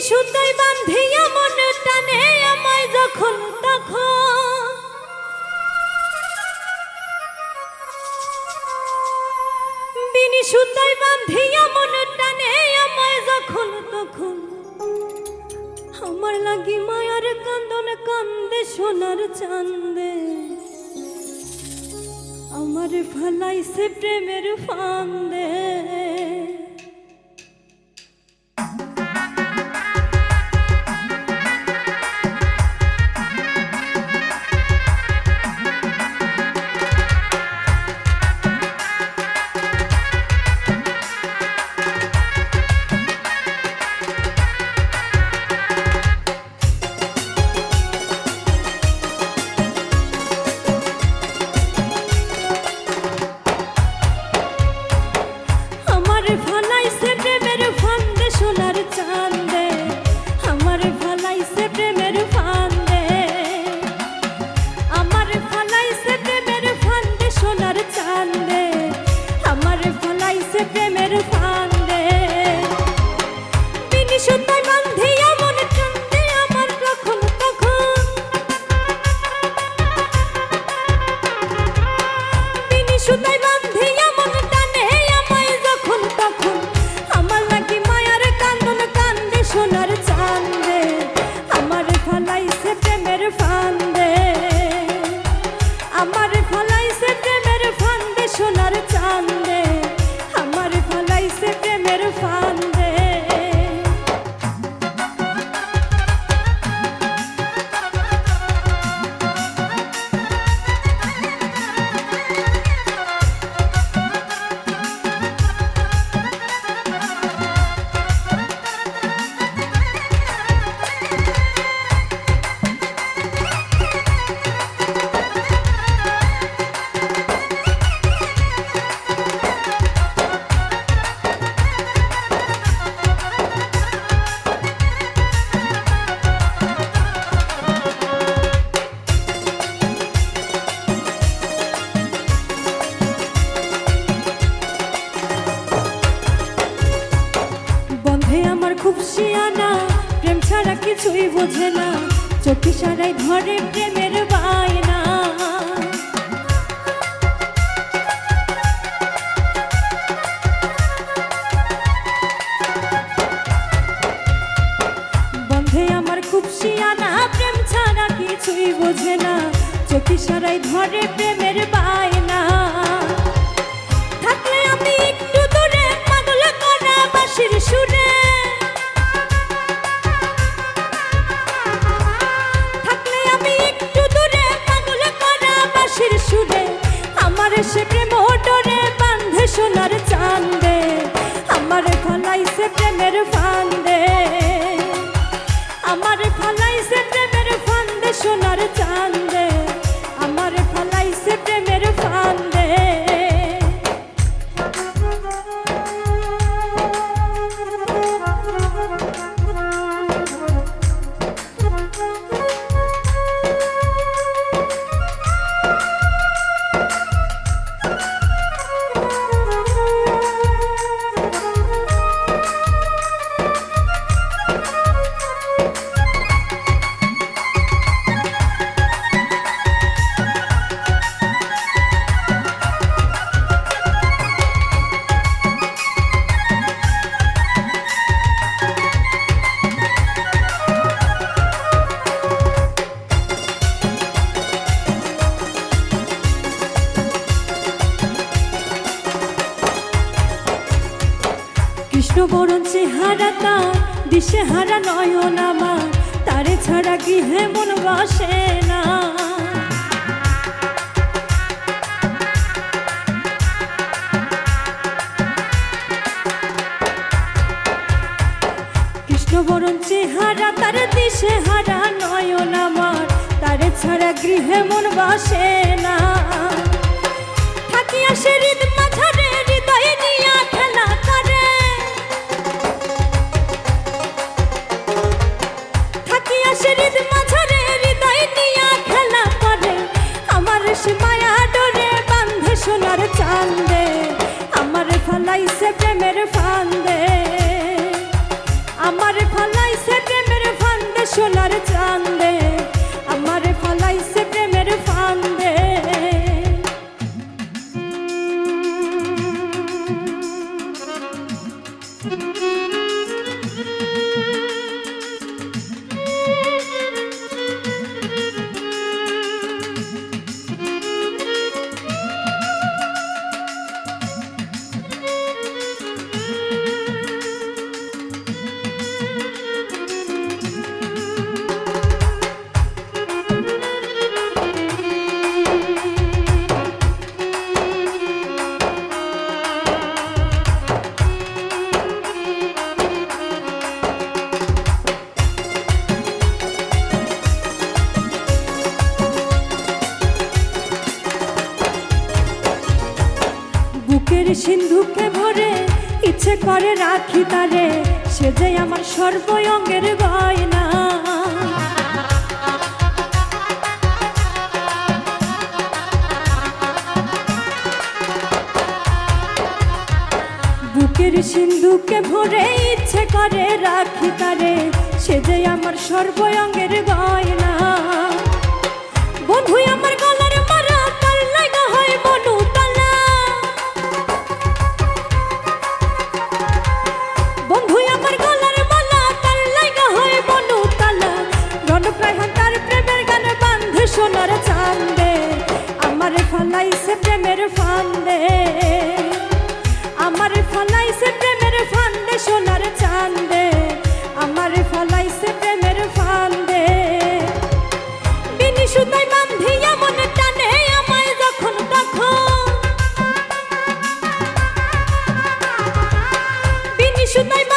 সুতাই বান্ধিয়া মন টানে আমায় যখন তখন। বিনি সুতাই বান্ধিয়া মন টানে আমায় যখন তখন। আমার লাগি মায়ার কান্দন কান্দে, সোনার চান্দে। আমার ফালাইছে প্রেমের ফান্দে। শিয়ানা প্রেম ছাড়া কিছুই বোঝে না, চোখে সারাই ধরে প্রেমের বায়না। বন্ধে আমার খুব শিয়ানা, প্রেম ছাড়া কিছুই বোঝে না, চোখে সারাই ধরে প্রেমের আমার বরণ চেহারা তার দিশে হারা নয়ন আমার, তারে ছাড়া গৃহে মন বসে না। বরণ চেহারা তার দিশে হারা নয়ন আমার, তারে ছাড়া গৃহে মন বসে না। থাকিয়া সে হৃদ হৃদ মাঝারে হৃদয় নিয়া খেলা করে। আমার সে মায়া ডরে বান্ধে সোনার চান্দে আমার ফলাইছে প্রেমের বুকে ভরে ইচ্ছে করে রাখি তারে, সে যে আমার সর্বয়ঙ্গের গয়না। বুকের সিন্ধুকে ভরে ইচ্ছে করে রাখি তারে, সে যে আমার সর্বয়ঙ্গের গয়না। বন্ধু আমার should